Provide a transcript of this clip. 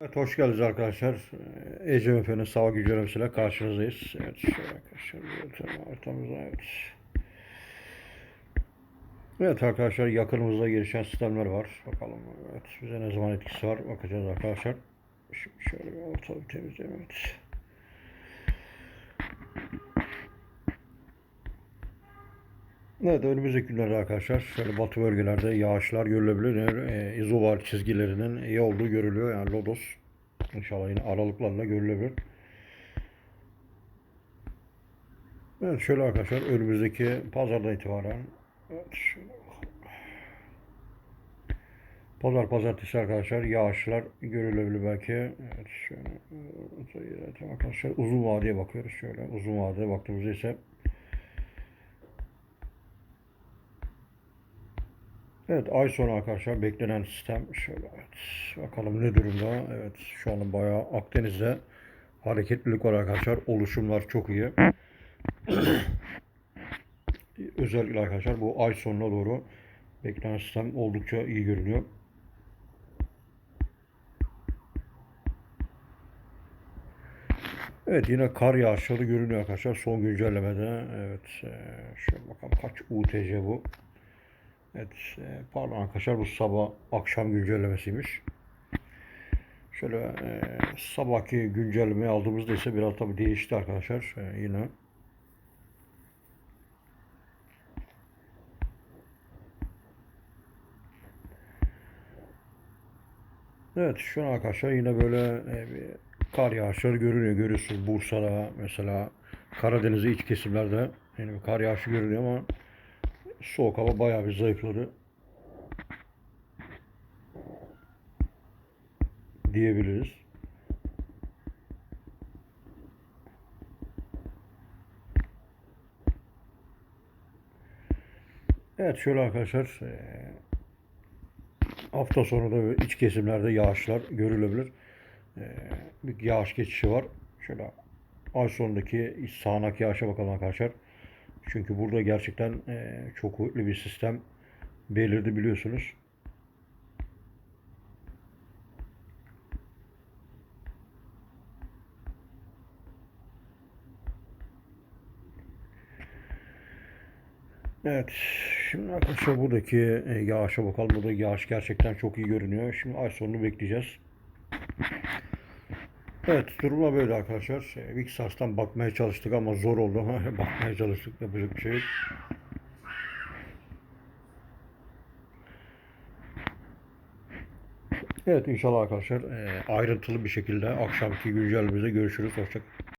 Evet, hoş geldiniz arkadaşlar. Ee, Ecem Efe'nin sağ güncellемesiyle karşınızdayız. Evet, arkadaşlar, haritamıza, evet. Evet arkadaşlar, yakınımızda gelişen sistemler var. Bakalım, evet, bize ne zaman etkisi var bakacağız arkadaşlar. Şimdi şöyle bir ortalık temizleyelim, evet. Evet, önümüzdeki günlerde arkadaşlar, şöyle batı bölgelerde yağışlar görülebilir. E, izobar çizgilerinin iyi olduğu görülüyor. Yani lodos İnşallah yine aralıklarla görülebilir. Evet şöyle arkadaşlar önümüzdeki pazardan itibaren evet. Pazar pazartesi arkadaşlar yağışlar görülebilir belki. Evet şöyle evet, arkadaşlar uzun vadeye bakıyoruz şöyle. Uzun vadeye baktığımızda ise Evet ay sonu arkadaşlar beklenen sistem şöyle evet. Bakalım ne durumda. Evet şu an bayağı Akdeniz'de hareketlilik var arkadaşlar. Oluşumlar çok iyi. Özellikle arkadaşlar bu ay sonuna doğru beklenen sistem oldukça iyi görünüyor. Evet yine kar yağışları görünüyor arkadaşlar son güncellemede. Evet e, şöyle bakalım kaç UTC bu. Evet, e, pardon arkadaşlar bu sabah akşam güncellemesiymiş. Şöyle e, sabahki güncellemeyi aldığımızda ise biraz tabi değişti arkadaşlar e, yine. Evet şu an arkadaşlar yine böyle e, bir kar yağışları görünüyor. Görüyorsunuz Bursa'da mesela Karadeniz'de iç kesimlerde bir kar yağışı görünüyor ama soğuk hava bayağı bir zayıfladı. Diyebiliriz. Evet şöyle arkadaşlar eee, hafta sonu da iç kesimlerde yağışlar görülebilir. Eee, bir yağış geçişi var. Şöyle ay sonundaki sağanak yağışa bakalım arkadaşlar. Çünkü burada gerçekten eee, çok kuvvetli bir sistem belirdi biliyorsunuz. Evet. Şimdi arkadaşlar buradaki e, yağışa bakalım. Burada yağış gerçekten çok iyi görünüyor. Şimdi ay sonunu bekleyeceğiz. Evet durumlar böyle arkadaşlar. Vixars'tan bakmaya çalıştık ama zor oldu bakmaya çalıştık. Yapacak bir şey yok. Evet inşallah arkadaşlar e, ayrıntılı bir şekilde akşamki güncellememizde görüşürüz. Hoşçakalın.